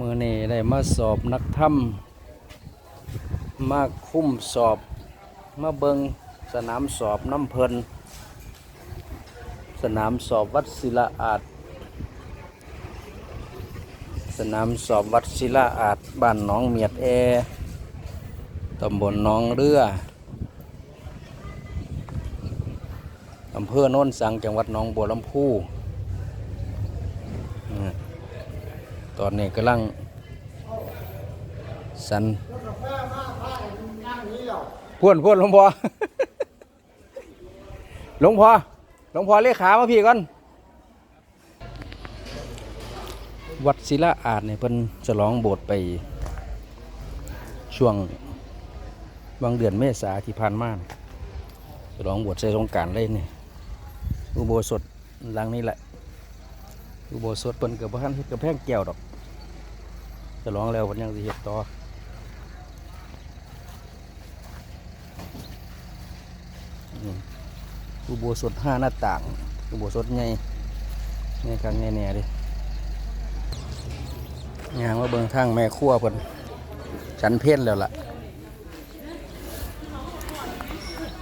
มือนี้ได้มาสอบนักถ้ำมาคุ้มสอบมาเบิงสนามสอบน้ำเพลินสนามสอบวัดศิลาอาจสนามสอบวัดศิลาอาจบ้านหนองเมียดแอตำบลหนองเรืออำเภอโน้นสังจังหวัดหนองบัวลำพูอืม ตอนนี้กำลังสันพ่วนพ่วนหลวงพ่อหลวงพ่อหลวงพ่อเลขามาพี่ก่อน วัดศิลาอาจเนี่ยเพิ่นฉลองโบสถ์ไปช่วงบางเดือนเมษาที่ผ่านมาเนี่ยฉลองโบสถ์ใส่สงการเลยเนี่ยอุโบสถหลังนี้แหละอุโบสถเพิ่นกับพันเฮ็ดกับแพงแก้วดอก ฉลองแล้วเพิ่นยังสิเฮ็ดต่ออุโบสถห้าหน้าต่างอุโบสถใหญ่ใหญ่ครั้งใหญ่แน่ดิยางว่าเบิ่งทางแม่ครัวเพิ่นฉันเพ่นแล้วล่ะ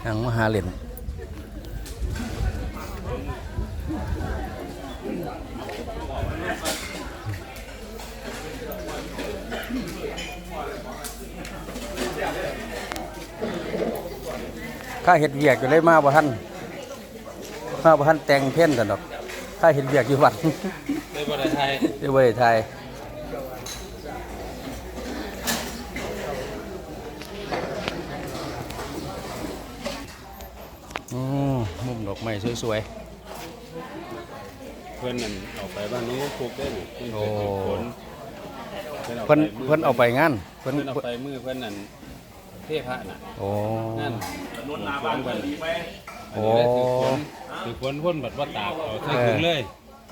ยางมาหาเล่น ข้าเห็ดเวียกอยู่เลยมาบ่ทันมาบ่ทันแต่งเพ่นแต่ดอกข้าเห็ดเวียกอยู่วัดในประเทศไทยเดี๋ยวไปไทยอืมมุมดอกไม้สวยเพื่อนนั่นออกไปบ้านนู้นปลูกได้หนึ่เพิ่นโอ้เคยฝึกฝนๆเพิ่นเพิ่นเอาไปงาน เพิ่นเพิ่นเอาไปมือเพิ่นนั่น เทพะน่ะโอ้ นั่นรถนาบ้านเพิ่นโอ้อันนี้ได้ถือฝนถือฝนพ่นบัดว่าตากเอาใส่ถุงเลย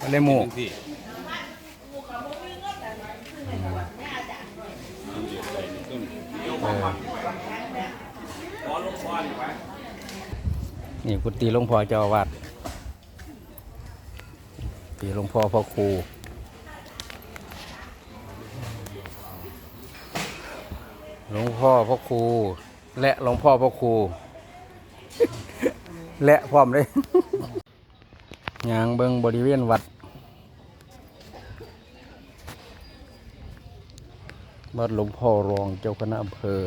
มันเลยหมู่จังซี่อยู่ไปในต้นเออนี่กุฏิหลวงพ่อเจ้าอาวาดตีหลวงพ่อพ่อครู ลวงพ่อพ่อครู และหลวงพ่อพ่อครู และพร้อมเลย ยางเบิงบริเวณวัดวัดหลวงพ่อรองเจ้าคณะอำเภอ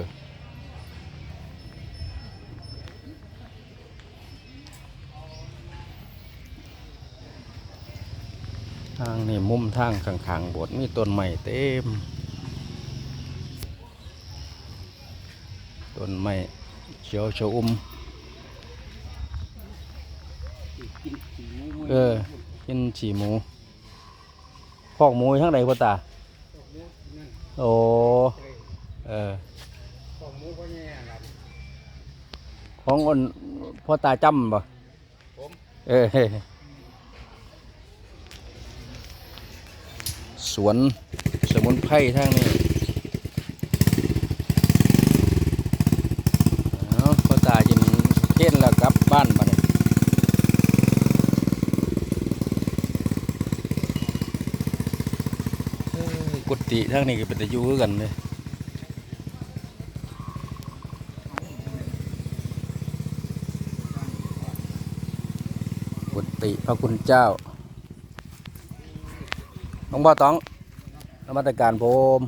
ทางนี่มุมทางข้างๆโบสถ์มีต้นไม้เต็ม ต้นไม้เขียวชอุ่มเออกินฉี่หมูพอกหมูอยู่ทั้งใดพ่อตาโอ้เออของคนพ่อตาจำบ่เออสวนสมุนไพรทางนี้เอาพ่อตาจินเทศแล้วกลับบ้านมาเลยเอ้ยกุฏิทางนี้ก็เป็นตะยูกันเลยกุฏิพระคุณเจ้าหลวงพ่อต้องนมัตการผม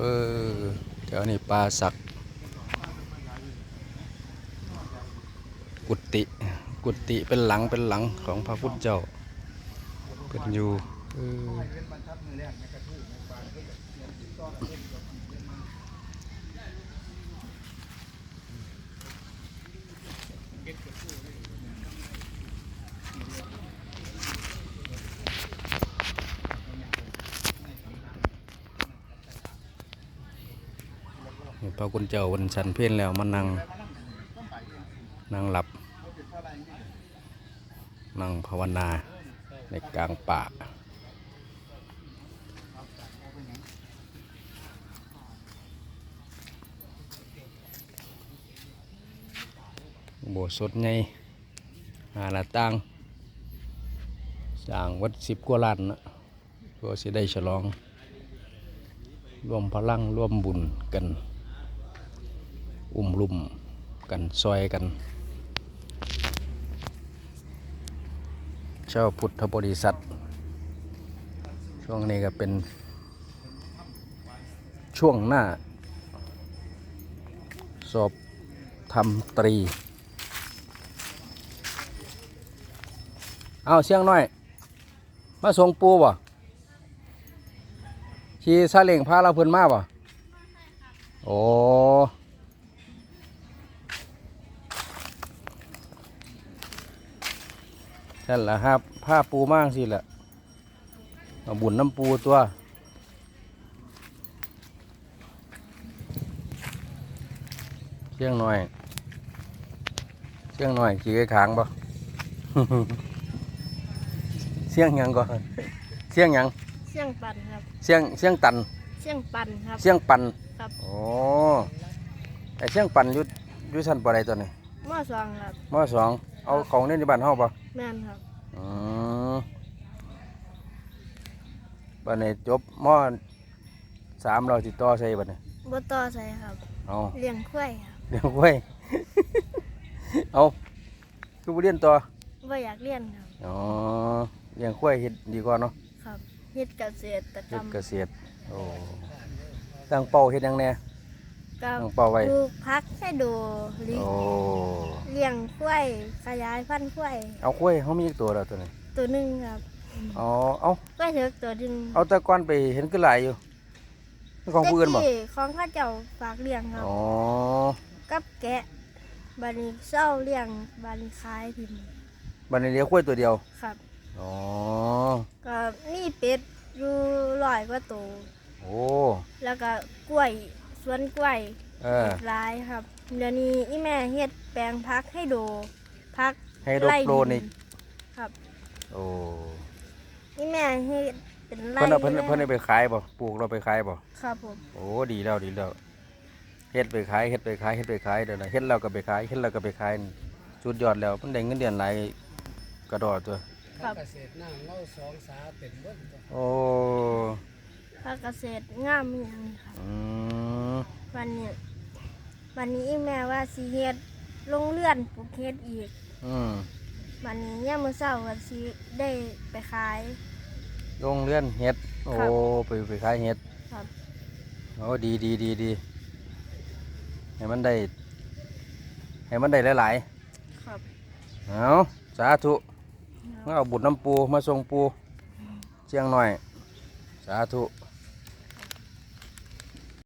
เออแถวนี้ปลาสัก กุฏิกุฏิเป็นหลังเป็นหลังของพระพุทธเจ้าเป็นอยู่เออ พระคุณเจ้าวันชันเพี้ยนแล้วมานั่งนั่งหลับ นั่งภาวนาในกลางป่าโบสถ์สดไงหาหน้าต่างสร้างวัดสิบกว่าล้านนะก็สิได้ฉลอง ร่วมพลังร่วมบุญกัน อุ้มลุ่มกันซอยกัน เจ้าพุทธบริษัท ช่วงนี้ก็เป็น ช่วงหน้า สอบทำตรี เอาเสียงน่อย มาส่งปูบ่ขี่ซาเล้งพาเราเพิ่นมาบ่โอ้ นั่นแหละครับผ้าปูมากสิแหละเอาบุญน้ำปูตัวเสียงหน่อยเสียงหน่อยขี่ไอ้ขางบ่เสียงหยังก่อนเสียงหยังเสี่ยงปันครับเสียงเสียงตันเสี่ยงปันครับเสียงปันครับโอ้ไอเสียงปันอยุดยุชั้นปอใดตัวนี้หม้อซองครับมสองเอาของเล่นในบ้านเฮาป่ะ แม่นครับอืมบัดนี้จบมสามเราติดต่อใส่บัดนี้บต่อใส่ครับ เอาเลี้ยงควายครับเดี๋ยวไว้ เอาคือบ่เรียนต่อว่าอยากเลี้ยนครับ อ๋อเลี้ยงควายเฮ็ดดีกว่าเนาะครับเฮ็ดเกษตรกรเฮ็รดมเกษตรโอ้ตั้งเป้าเฮ็ดหยังแน่ กับตั้งเป้าไว้ ปลูกพักให้ดูเลี้ยงโอ้ เลี้ยงควายขยายพันธุ์ควายเอาควายเฮามีอีกตัวแล้วตัวนี้ตัวหนึ่งครับอ๋อ เอาควายเถิกตัวหนึ่งเอาแต่ก่อนไปเห็นคือหลายอยู่นี่ของผู้อื่นบ่แต่ที่ของข้าเจ้าฝากเลี้ยงครับ อ๋อ กับแกะบานี้เศร้าเลี้ยงบานี้ขายพิมพ์บัดนี้เลี้ยงควายตัวเดียว ครับ อ๋อ ก็มีเป็ดอยู่ร้อยกว่าตัวโอ้ แล้วก็กล้วยส วนกล้วยเออหลายครับ เดี๋ยวนี้อีแม่เฮ็ดแปลงพักให้ดูพักให้โดไร่โปรนิกครับโอ้อีแม่เฮ็ดเป็นไร่เพิ่นเอาเพิ่นลยเพิ่นเอาไปขายบ่ปลูกเราไปขายบ่ครับผมโอ้ดีแล้วดีแล้วเฮ็ดไปขายเฮ็ดไปขายเฮ็ดไปขายเดี๋ยวนะเฮ็ดแล้วก็ไปขายเฮ็ดแล้วก็ไปขายนี่สุดยอดแล้วมันได้เงินเดือนหลายกระดอตัวครับเกษตรน้ำเล่าสองสาเป็นเบิ้ลโอ้พักเกษตรงามอหย่างนี้ครับอืม วันนี้ วันนี้อีแม่ว่าสิเฮ็ดโรงเรือนปลูกเฮ็ดอีก อืมวันนี้ยามมื้อเช้าก็สิได้ไปขาย โรงเรือนเฮ็ด โอ้ครับไปไปขายเฮ็ดครับ โอ้ดีดีดีดีให้มันได้ ให้มันได้หลายครับๆเอาสาธุมาเอาบุญน้ำปูมาส่งปูเชียงหน่อย สาธุ